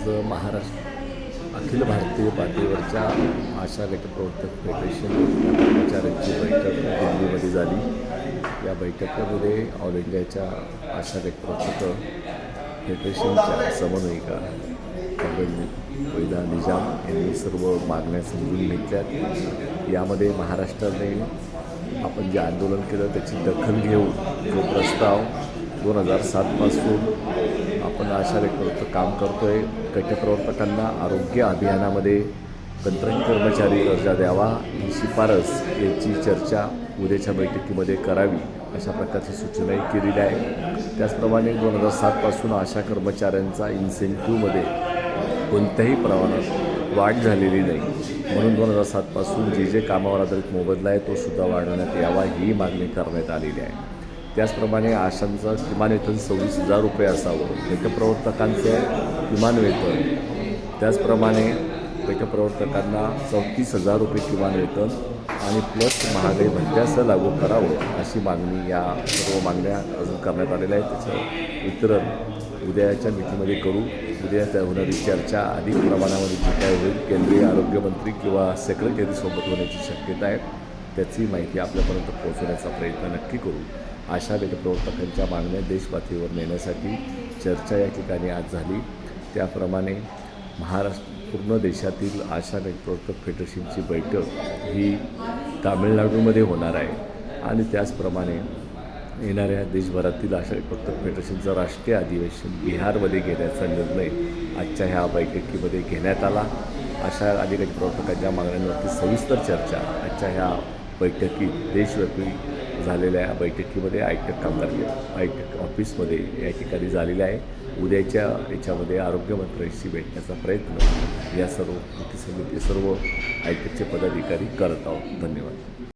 आज महाराष्ट्र अखिल भारतीय पातळीवरच्या आशा गट फेडरेशन कर्मचाऱ्यांची बैठक दिल्लीमध्ये झाली. या बैठकीमध्ये ऑल इंडियाच्या आशा गट फेडरेशनच्या समन्वयिका वैदा निजाम यांनी सर्व मागण्या समजून घेतल्यात यामध्ये महाराष्ट्राने आपण जे आंदोलन केलं त्याची दखल घेऊन जो प्रस्ताव दोन हजार सातपासून आपण आशा व्यक्त काम करतो आहे गटप्रवर्तकांना आरोग्य अभियानामध्ये कंत्राटी कर्मचारी दर्जा द्यावा ही शिफारस याची चर्चा उद्याच्या बैठकीमध्ये करावी अशा प्रकारची सूचनाही केलेली आहे. त्याचप्रमाणे दोन हजार सातपासून आशा कर्मचाऱ्यांचा इन्सेंटिव्हमध्ये कोणत्याही प्रमाणात वाढ झालेली नाही. म्हणून दोन हजार सातपासून जे जे कामावर आधारित मोबदला आहे तो सुद्धा वाढवण्यात यावा ही मागणी करण्यात आलेली आहे. त्याचप्रमाणे आशांचं किमान वेतन सव्वीस हजार रुपये असावं. लेखप्रवर्तकांचं किमान वेतन. त्याचप्रमाणे लेखप्रवर्तकांना चौतीस हजार रुपये किमान वेतन आणि प्लस महागाई भत्त्यासह लागू करावं अशी मागणी या सर्व मागण्या अजून करण्यात आलेल्या आहेत. त्याचं वितरण उद्याच्या मिटिंगमध्ये करू. उद्या त्या होणारी चर्चा अधिक प्रमाणामध्ये जी काय होईल केंद्रीय आरोग्यमंत्री किंवा सेक्रेटरीसोबत होण्याची शक्यता आहे. त्याची माहिती आपल्यापर्यंत पोहोचवण्याचा प्रयत्न नक्की करू. आशा गटप्रवर्तकांच्या मागण्या देशपातळीवर नेण्यासाठी चर्चा या ठिकाणी आज झाली. त्याप्रमाणे महाराष्ट्र पूर्ण देशातील आशा गटप्रवर्तक फेडरेशनची बैठक ही तामिळनाडूमध्ये होणार आहे. आणि त्याचप्रमाणे येणाऱ्या देशभरातील आशा गटप्रवर्तक फेडरेशनचं राष्ट्रीय अधिवेशन बिहारमध्ये घेण्याचा निर्णय आजच्या ह्या बैठकीमध्ये घेण्यात आला. अशा अधिकारी प्रवर्तकांच्या मागण्यांवरती सविस्तर चर्चा आजच्या ह्या बैठकीत देशव्यापी झालेल्या या बैठकीमध्ये आयटक कामगार आयटक ऑफिसमध्ये या ठिकाणी झालेल्या आहे उद्याच्या याच्यामध्ये आरोग्यमंत्र्यांशी भेटण्याचा प्रयत्न या सर्व कृती समिती सर्व आयटकचे पदाधिकारी करत आहोत. धन्यवाद.